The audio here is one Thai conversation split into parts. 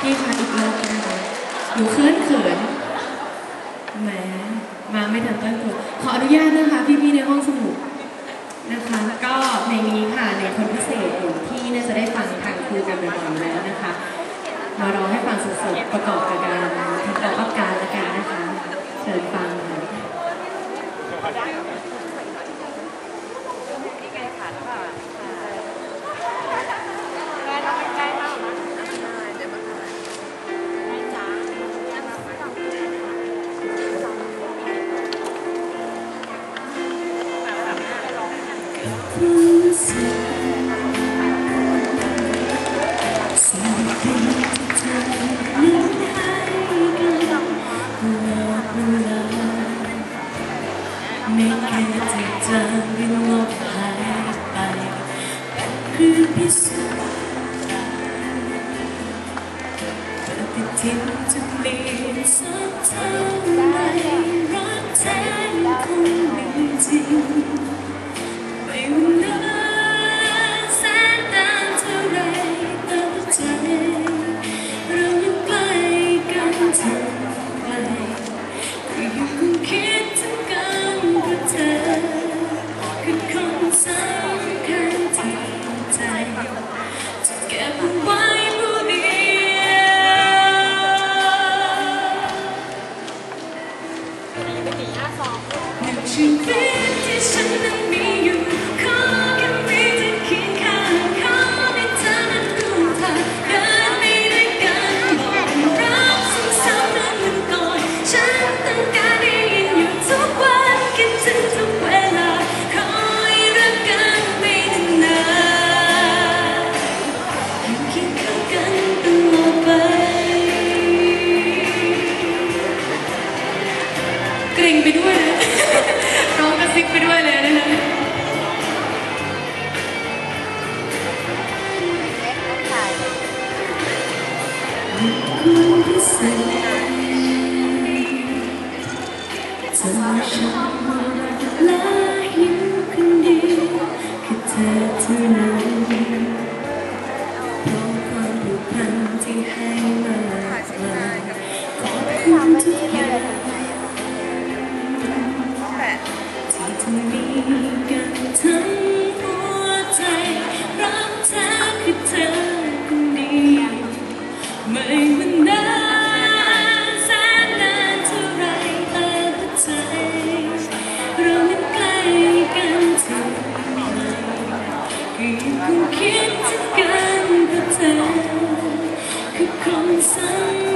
พี่คะอีกรอบได้ไหมหนูเขินเขินแหมมาไม่ทันตั้งตัวขออนุญาตนะคะ พี่ๆในห้องสมุดนะคะ แล้วก็ในนี้ค่ะในคนพิเศษอยู่ที่น่าจะได้ฟังทางคือกันบ่อนแล้วนะคะ มารอให้ฟังสดๆประกอบกับการทำประกอบการละกันนะคะเชิญฟังค่ะได้ค่ะ Peace. Yeah. ซึ้งจนฉัละยิ้มคนเดียวคือเธอเท่านั้นเพราะความผูพันที่ให้มาขอบคุณทุกอย่ คิดถึงกันกับเธอคือคนสำคัญ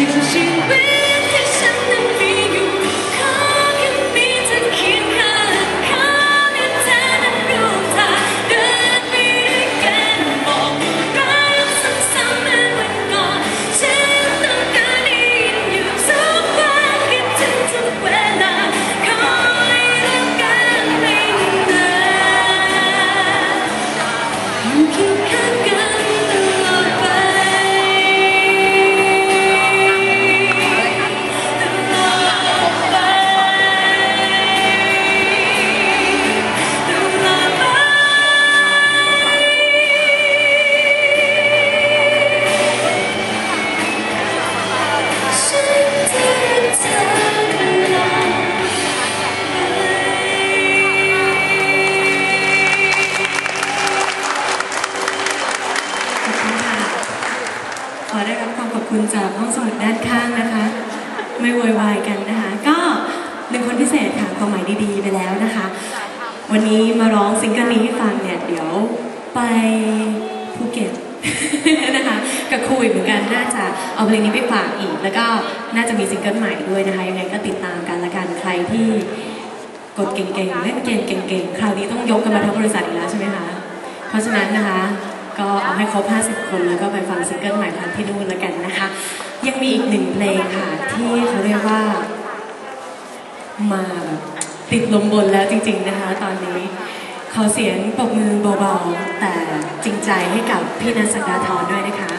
Because you went through something คุณจากห้องสดด้านข้างนะคะ ไม่โวยวายกันนะคะ ก็หนึ่งคนพิเศษค่ะความหมายดีๆไปแล้วนะคะ วันนี้มาร้องซิงเกิลนี้ให้ฟังเนี่ย เดี๋ยวไปภูเก็ตนะคะกับครูอีกเหมือนกันน่าจะเอาเพลงนี้ไปฝากอีก แล้วก็น่าจะมีซิงเกิลใหม่ด้วยนะคะ ยังไงก็ติดตามกันละกันใครที่กดเก่งๆเล่นเกมเก่งๆ คราวนี้ต้องยกกันมาทั้งบริษัทอีกแล้วใช่ไหมคะ เพราะฉะนั้นนะคะ ให้ครบ50 คน แล้วก็ไปฟังซิงเกิลใหม่พันที่นู่นแล้วกันนะคะ ยังมีอีกหนึ่งเพลงค่ะ ที่เขาเรียกว่า มาแบบติดลมบนแล้วจริง ๆนะคะ ตอนนี้ขอเสียงปรบมือเบาๆแต่จริงใจให้กับพี่นัสกาทรด้วยนะคะ